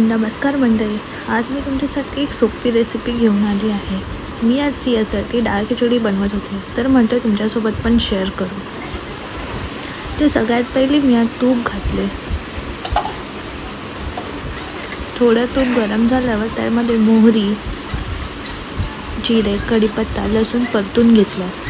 नमस्कार मंडळी आज मी तुमच्यासाठी एक सोपी रेसिपी घेऊन आली आहे. मी आज सियासाठी डाळ खिचडी बनवत होते तर म्हणतो तुमच्यासोबत पण शेअर करू. ते सगळ्यात पहिले मी आज तूप घातले. थोडं तूप गरम झाल्यावर त्यामध्ये मोहरी जिरे कढीपत्ता लसूण परतून घेतलं.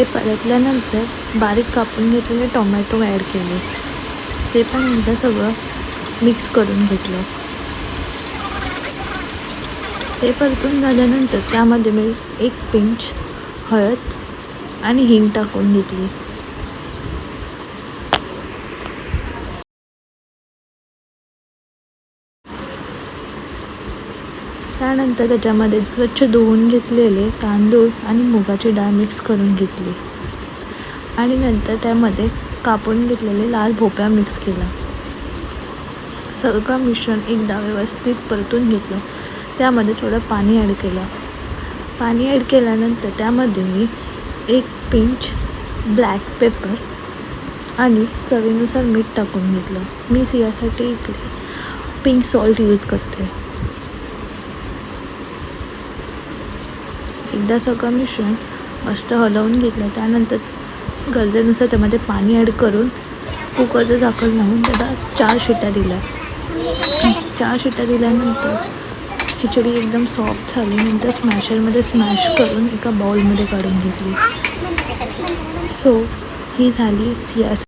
ते परतल्यानंतर बारीक कापून घेतलेले टोमॅटो ॲड केले. ते पण एकदा सगळं मिक्स करून घेतलं. ते परतून झाल्यानंतर त्यामध्ये मी एक पिंच हळद आणि हिंग टाकून घेतली. त्यानंतर त्याच्यामध्ये स्वच्छ धुवून घेतलेले तांदूळ आणि मुगाची डाळ मिक्स करून घेतली. आणि नंतर त्यामध्ये कापून घेतलेले लाल भोपळा मिक्स केला. सगळं मिश्रण एकदा व्यवस्थित परतून घेतलं. त्यामध्ये थोडं पाणी ॲड केलं. पाणी ॲड केल्यानंतर त्यामध्ये मी एक पिंच ब्लॅक पेपर आणि चवीनुसार मीठ टाकून घेतलं. मी सियासाठी इकडे पिंक सॉल्ट यूज करते. एकदा सगळं मिश्रण मस्त हलवून घेतलं. त्यानंतर गरजेनुसार त्यामध्ये पाणी ॲड करून कुकरचं झाकण लावून त्याला चार शिट्या दिल्या. चार शिट्या दिल्यानंतर खिचडी एकदम सॉफ्ट झाली नंतर स्मॅशरमध्ये स्मॅश करून एका बाउलमध्ये काढून घेतली. सो ही झाली सिया